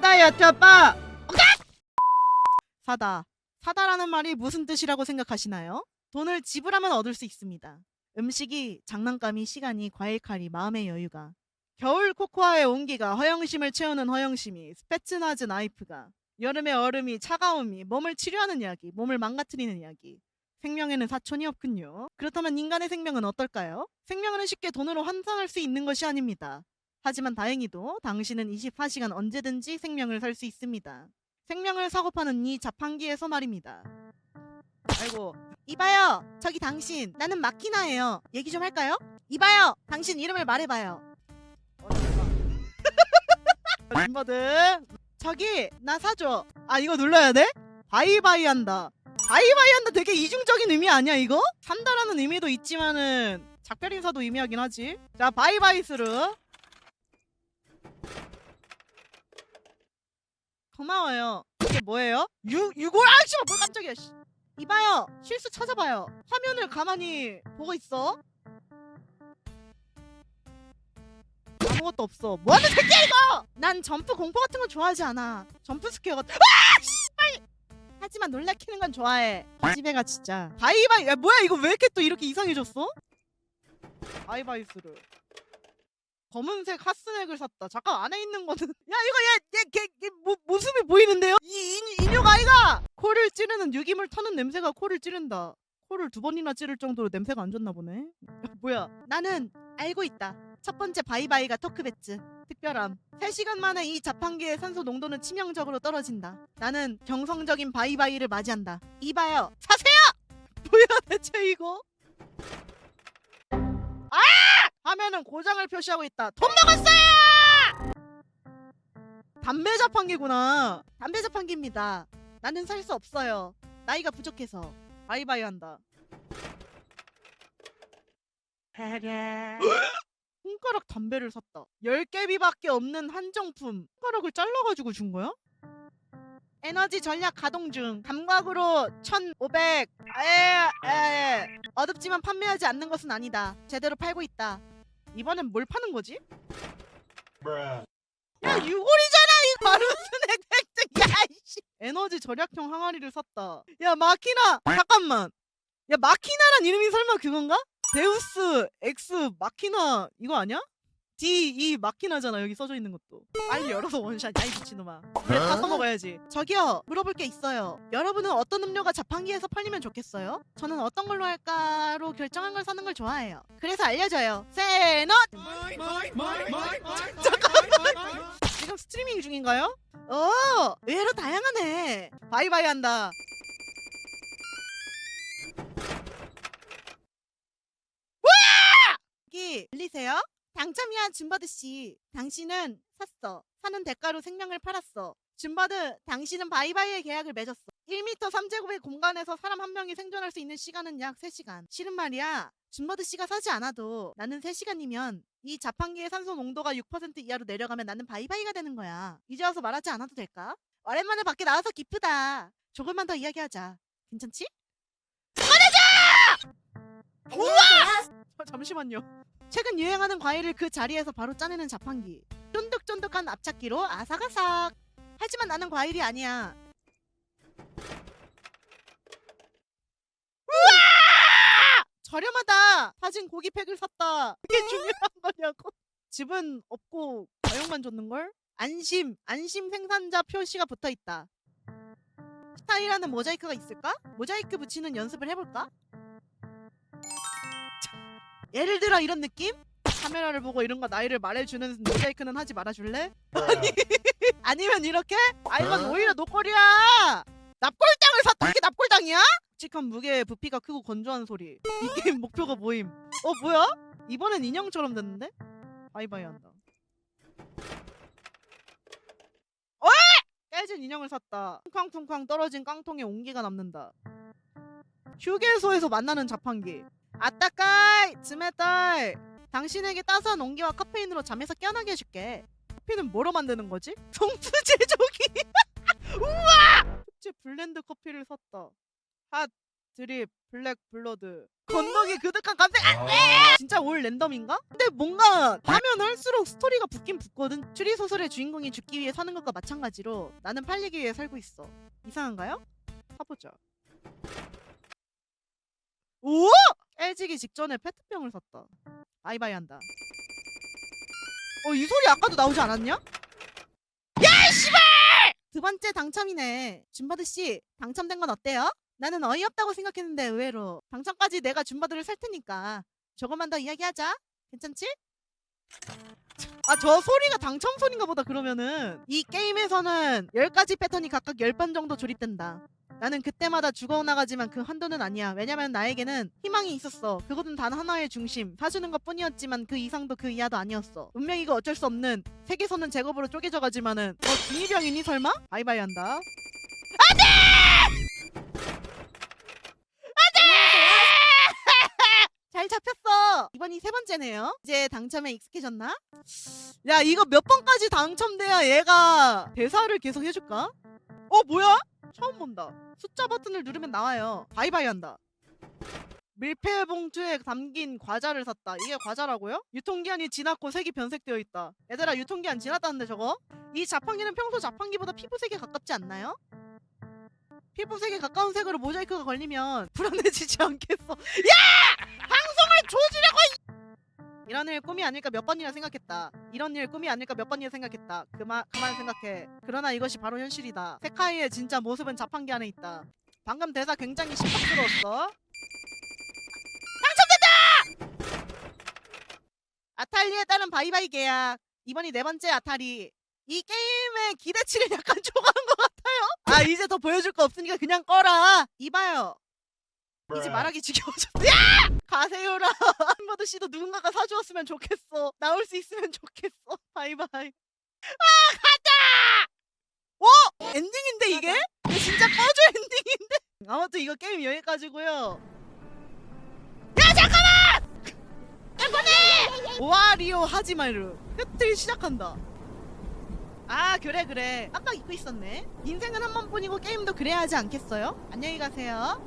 사다야 짜빠 사다 사다라는 말이 무슨 뜻이라고 생각하시나요? 돈을 지불하면 얻을 수 있습니다. 음식이, 장난감이, 시간이, 과일칼이, 마음의 여유가 겨울 코코아의 온기가 허영심을 채우는 허영심이 스페츠나즈 나이프가 여름의 얼음이 차가움이 몸을 치료하는 이야기 몸을 망가뜨리는 이야기 생명에는 사촌이 없군요. 그렇다면 인간의 생명은 어떨까요? 생명은 쉽게 돈으로 환산할 수 있는 것이 아닙니다. 하지만 다행히도 당신은 24시간 언제든지 생명을 살 수 있습니다. 생명을 사고 파는 이 자판기에서 말입니다. 아이고 이봐요 저기 당신 나는 마키나예요 얘기 좀 할까요? 이봐요 당신 이름을 말해봐요 멤버들 저기 나 사줘 아 이거 눌러야 돼? 바이바이 한다 바이바이 한다 되게 이중적인 의미 아니야 이거? 산다라는 의미도 있지만은 작별 인사도 의미하긴 하지 자 바이바이 스루 고마워요. 이게 뭐예요? 유, 유골 아씨! 뭘 깜짝이야. 씨. 이봐요. 실수 찾아봐요. 화면을 가만히 보고 있어. 아무것도 없어. 뭐 하는 새끼야 이거! 난 점프 공포 같은 건 좋아하지 않아. 점프 스퀘어 같은 아 씨발 하지만 놀래키는 건 좋아해. 집에 가 진짜. 바이바이 야 뭐야 이거 왜 이렇게 또 이렇게 이상해졌어? 바이바이스를. 검은색 핫스넥을 샀다. 잠깐 안에 있는 거는. 야 이거 얘얘 찌르는 유기물 터는 냄새가 코를 찌른다. 코를 두 번이나 찌를 정도로 냄새가 안 좋나 보네. 야, 뭐야? 나는 알고 있다. 첫 번째 바이바이가 토크배츠 특별함. 3시간 만에 이 자판기의 산소 농도는 치명적으로 떨어진다. 나는 경성적인 바이바이를 맞이한다. 이봐요. 사세요! 뭐야 대체 이거? 아! 화면은 고장을 표시하고 있다. 돈 먹었어요! 담배 자판기구나. 담배 자판기입니다. 나는 살 수 없어요 나이가 부족해서 바이바이 한다 손가락 담배를 샀다. 10개비밖에 없는 한정품. 손가락을 잘라가지고 준 거야? 에너지 전략 가동 중. 감각으로 1500. 에, 에. 어둡지만 판매하지 않는 것은 아니다. 제대로 팔고 있다. 이번엔 뭘 파는 거지? 야, 유골이잖아, 이 바루스넥 획득. 야, 이씨. 에너지 절약형 항아리를 샀다. 야, 마키나. 잠깐만. 야, 마키나란 이름이 설마 그건가? 데우스 엑스 마키나 이거 아니야? D E 마키나잖아 여기 써져 있는 것도 빨리 열어서 원샷 야이 미친놈아 그래 다 써먹어야지 저기요 물어볼 게 있어요 여러분은 어떤 음료가 자판기에서 팔리면 좋겠어요? 저는 어떤 걸로 할까로 결정한 걸 사는 걸 좋아해요 그래서 알려줘요 세넛 지금 스트리밍 중인가요? 어 의외로 다양하네 바이바이 한다 여기 들리세요? 당첨이야 준바드 씨. 당신은 샀어. 사는 대가로 생명을 팔았어. 준바드, 당신은 바이바이의 계약을 맺었어. 1m 3제곱의 공간에서 사람 한 명이 생존할 수 있는 시간은 약 3시간. 실은 말이야. 준버드 씨가 사지 않아도 나는 3시간이면 이 자판기의 산소 농도가 6% 이하로 내려가면 나는 바이바이가 되는 거야. 이제 와서 말하지 않아도 될까? 오랜만에 밖에 나와서 기쁘다. 조금만 더 이야기하자. 괜찮지? 우와! 저, 잠시만요. 최근 유행하는 과일을 그 자리에서 바로 짜내는 자판기. 쫀득쫀득한 앞찾기로 아삭아삭. 하지만 나는 과일이 아니야. 우와! 저렴하다. 사진 고기 팩을 샀다. 그게 중요한 거냐고. 집은 없고 가용만 줬는 걸? 안심, 안심 생산자 표시가 붙어 있다. 스타일하는 모자이크가 있을까? 모자이크 붙이는 연습을 해볼까? 예를 들어 이런 느낌? 카메라를 보고 이런 거 나이를 말해주는 모자이크는 하지 말아줄래? 아니 아니면 이렇게? 아 이건 오히려 노골이야 납골당을 샀다 이게 납골당이야? 묵직한 무게에 부피가 크고 건조한 소리. 이 게임 목표가 뭐임. 어 뭐야? 이번엔 인형처럼 됐는데? 바이바이 한다. 어이! 깨진 인형을 샀다. 쿵쾅쿵쾅 떨어진 깡통에 온기가 남는다. 휴게소에서 만나는 자판기. 아따까이! 즈메딸! 당신에게 따스한 온기와 카페인으로 잠에서 깨어나게 해줄게. 커피는 뭐로 만드는 거지? 성수 제조기! 우와! 특제 블렌드 커피를 샀다 핫 드립 블랙 블러드 건더기 그득한 감색 안 돼 진짜 올 랜덤인가? 근데 뭔가 하면 할수록 스토리가 붙긴 붙거든 추리 소설의 주인공이 죽기 위해 사는 것과 마찬가지로 나는 팔리기 위해 살고 있어 이상한가요? 사보자 오! 깨지기 직전에 페트병을 샀다 바이바이 한다 어 이 소리 아까도 나오지 않았냐? 야 씨발! 두 번째 당첨이네 준바드 씨 당첨된 건 어때요? 나는 어이없다고 생각했는데 의외로 당첨까지 내가 준바드를 살 테니까 조금만 더 이야기하자. 괜찮지? 아 저 소리가 당첨 소리인가 보다 그러면은. 이 게임에서는 10가지 패턴이 각각 10번 정도 조립된다. 나는 그때마다 죽어나가지만 그 한도는 아니야. 왜냐면 나에게는 희망이 있었어. 그것은 단 하나의 중심 사주는 것 뿐이었지만 그 이상도 그 이하도 아니었어. 운명이 그 어쩔 수 없는 세계선은 제곱으로 쪼개져 가지만은 너 중이병이니 설마? 바이바이 한다. 잘 잡혔어. 이번이 세 번째네요. 이제 당첨에 익숙해졌나? 야, 이거 몇 번까지 당첨돼야 얘가 대사를 계속 해줄까? 어, 뭐야? 처음 본다. 숫자 버튼을 누르면 나와요. 바이바이 한다. 밀폐 봉투에 담긴 과자를 샀다. 이게 과자라고요? 유통기한이 지났고 색이 변색되어 있다. 얘들아, 유통기한 지났다는데 저거? 이 자판기는 평소 자판기보다 피부색에 가깝지 않나요? 피부색에 가까운 색으로 모자이크가 걸리면 불안해지지 않겠어. 야! 조지려고! 이- 이런 일 꿈이 아닐까 몇 번이나 생각했다. 이런 일 꿈이 아닐까 몇 번이나 생각했다. 그만 그만 생각해. 그러나 이것이 바로 현실이다. 세카이의 진짜 모습은 자판기 안에 있다. 방금 대사 굉장히 심각스러웠어. 당첨된다! 아탈리에 따른 바이바이 계약. 이번이 네 번째 아탈리. 이 게임의 기대치를 약간 초과한 것 같아요. 아 이제 더 보여줄 거 없으니까 그냥 꺼라. 이봐요. 이제 말하기 지겨워졌어. 야! 가세요라. 한버드 씨도 누군가가 사주었으면 좋겠어. 나올 수 있으면 좋겠어. 바이바이. 아 가자. 오 엔딩인데 이게? 이게 진짜 꺼져 엔딩인데. 아무튼 이거 게임 여기까지고요. 야 잠깐만! 잠깐만! 오아리오 하지마루. 흑틀 시작한다. 아 그래 그래 깜빡 잊고 있었네 인생은 한 번뿐이고 게임도 그래야 하지 않겠어요? 안녕히 가세요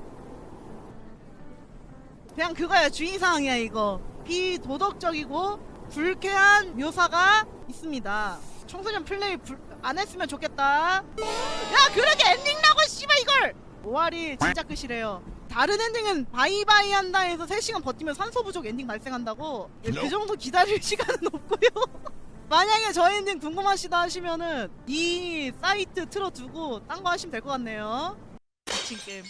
그냥 그거야 주의사항이야 이거. 비도덕적이고 불쾌한 묘사가 있습니다. 청소년 플레이 불... 안 했으면 좋겠다. 야 그렇게 엔딩 나고 씨발 이걸! 5월이 진짜 끝이래요. 다른 엔딩은 바이바이 한다 해서 3시간 버티면 산소 부족 엔딩 발생한다고. 그 정도 기다릴 시간은 없고요. 만약에 저 엔딩 궁금하시다 하시면은 이 사이트 틀어두고 딴 거 하시면 될 것 같네요. 미친 게임